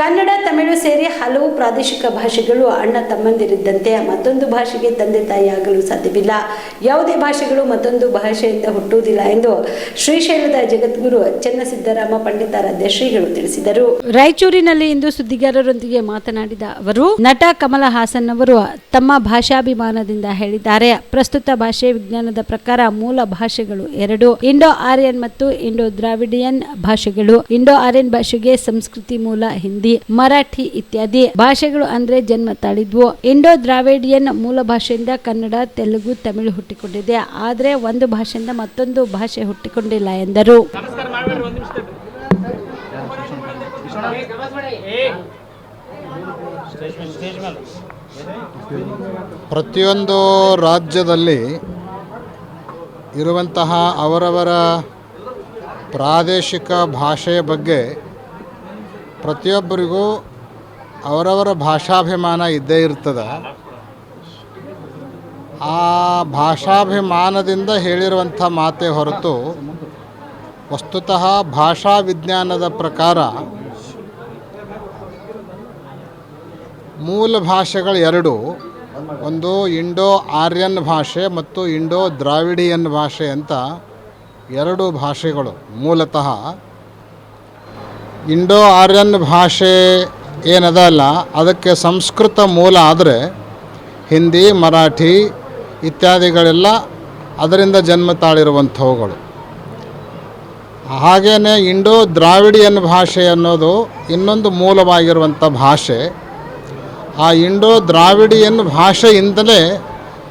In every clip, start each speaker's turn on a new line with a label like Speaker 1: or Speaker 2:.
Speaker 1: ಕನ್ನಡ, ತಮಿಳು ಸೇರಿ ಹಲವು ಪ್ರಾದೇಶಿಕ ಭಾಷೆಗಳು ಅಣ್ಣ ತಮ್ಮಂದಿರಿದ್ದಂತೆ ಮತ್ತೊಂದು ಭಾಷೆಗೆ ತಂದೆ ತಾಯಿಯಾಗಲು ಸಾಧ್ಯವಿಲ್ಲ. ಯಾವುದೇ ಭಾಷೆಗಳು ಮತ್ತೊಂದು ಭಾಷೆಯಿಂದ ಹುಟ್ಟುವುದಿಲ್ಲ ಎಂದು ಶ್ರೀಶೈಲದ ಜಗದ್ಗುರು ಚನ್ನಸಿದ್ದರಾಮ ಪಂಡಿತಾರಾಧ್ಯ ಶ್ರೀಗಳು ತಿಳಿಸಿದರು. ರಾಯಚೂರಿನಲ್ಲಿ ಇಂದು ಸುದ್ದಿಗಾರರೊಂದಿಗೆ ಮಾತನಾಡಿದ ಅವರು, ನಟ ಕಮಲ ಹಾಸನ್ ಅವರು ತಮ್ಮ ಭಾಷಾಭಿಮಾನದಿಂದ ಹೇಳಿದ್ದಾರೆ. ಪ್ರಸ್ತುತ ಭಾಷೆ ವಿಜ್ಞಾನದ ಪ್ರಕಾರ ಮೂಲ ಭಾಷೆಗಳು ಎರಡು, ಇಂಡೋ ಆರ್ಯನ್ ಮತ್ತು ಇಂಡೋ ದ್ರಾವಿಡಿಯನ್ ಭಾಷೆಗಳು. ಇಂಡೋ ಆರ್ಯನ್ ಭಾಷೆಗೆ ಸಂಸ್ಕೃತಿ ಮೂಲ ಹಿಂದಿ. ಮರಾಠಿ ಇತ್ಯಾದಿ ಭಾಷೆಗಳು ಅಂದ್ರೆ ಜನ್ಮ ತಾಳಿದ್ವು. ಇಂಡೋ ದ್ರಾವಿಡಿಯನ್ ಮೂಲ ಭಾಷೆಯಿಂದ ಕನ್ನಡ ತೆಲುಗು ತಮಿಳು ಹುಟ್ಟಿಕೊಂಡಿದೆ. ಆದ್ರೆ ಒಂದು ಭಾಷೆಯಿಂದ ಮತ್ತೊಂದು ಭಾಷೆ ಹುಟ್ಟಿಕೊಂಡಿಲ್ಲ ಎಂದರು.
Speaker 2: ಪ್ರತಿಯೊಂದು ರಾಜ್ಯದಲ್ಲಿ ಇರುವಂತಹ ಅವರವರ ಪ್ರಾದೇಶಿಕ ಭಾಷೆಯ ಬಗ್ಗೆ ಪ್ರತಿಯೊಬ್ಬರಿಗೂ ಅವರವರ ಭಾಷಾಭಿಮಾನ ಇದ್ದೇ ಇರ್ತದೆ. ಆ ಭಾಷಾಭಿಮಾನದಿಂದ ಹೇಳಿರುವಂಥ ಮಾತೆ ಹೊರತು ವಸ್ತುತಃ ಭಾಷಾ ವಿಜ್ಞಾನದ ಪ್ರಕಾರ ಮೂಲ ಭಾಷೆಗಳು ಎರಡು, ಒಂದು ಇಂಡೋ ಆರ್ಯನ್ ಭಾಷೆ ಮತ್ತು ಇಂಡೋ ದ್ರಾವಿಡಿಯನ್ ಭಾಷೆ ಅಂತ ಎರಡು ಭಾಷೆಗಳು ಮೂಲತಃ ಇಂಡೋ ಆರ್ಯನ್ ಭಾಷೆ ಏನದ ಅಲ್ಲ ಅದಕ್ಕೆ ಸಂಸ್ಕೃತ ಮೂಲ ಆದರೆ ಹಿಂದಿ, ಮರಾಠಿ ಇತ್ಯಾದಿಗಳೆಲ್ಲ ಅದರಿಂದ ಜನ್ಮ ತಾಳಿರುವಂಥವುಗಳು. ಹಾಗೆಯೇ ಇಂಡೋ ದ್ರಾವಿಡಿಯನ್ ಭಾಷೆ ಅನ್ನೋದು ಇನ್ನೊಂದು ಮೂಲವಾಗಿರುವಂಥ ಭಾಷೆ. ಆ ಇಂಡೋ ದ್ರಾವಿಡಿಯನ್ ಭಾಷೆಯಿಂದಲೇ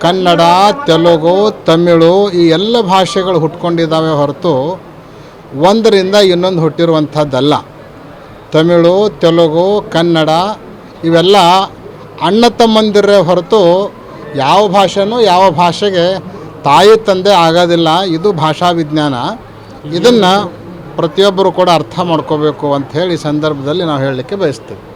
Speaker 2: ಕನ್ನಡ, ತೆಲುಗು, ತಮಿಳು ಈ ಎಲ್ಲ ಭಾಷೆಗಳು ಹುಟ್ಕೊಂಡಿದ್ದಾವೆ ಹೊರತು ಒಂದರಿಂದ ಇನ್ನೊಂದು ಹುಟ್ಟಿರುವಂಥದ್ದಲ್ಲ. ತಮಿಳು, ತೆಲುಗು, ಕನ್ನಡ ಇವೆಲ್ಲ ಅಣ್ಣ ತಮ್ಮಂದಿರೇ ಹೊರತು ಯಾವ ಭಾಷೆನೂ ಯಾವ ಭಾಷೆಗೆ ತಾಯಿ ತಂದೆ ಆಗೋದಿಲ್ಲ. ಇದು ಭಾಷಾ ವಿಜ್ಞಾನ. ಇದನ್ನು ಪ್ರತಿಯೊಬ್ಬರು ಕೂಡ ಅರ್ಥ ಮಾಡ್ಕೋಬೇಕು ಅಂಥೇಳಿ ಸಂದರ್ಭದಲ್ಲಿ ನಾವು ಹೇಳಲಿಕ್ಕೆ ಬಯಸ್ತೇವೆ.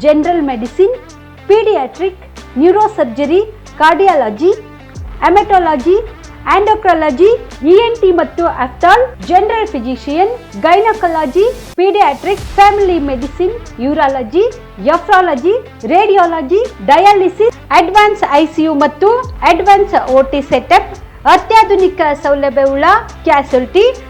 Speaker 1: general medicine paediatric neuro surgery cardiology haematology endocrinology ENT ಮತ್ತು ophthal general physician gynaecology paediatric family medicine urology nephrology radiology dialysis advance ICU ಮತ್ತು ಅಡ್ವಾನ್ಸ್ ಓಟಿ ಸೆಟಪ್ ಅತ್ಯಾಧುನಿಕ ಸೌಲಭ್ಯವುಳ್ಳ ಕ್ಯಾಸುಲ್ಟಿ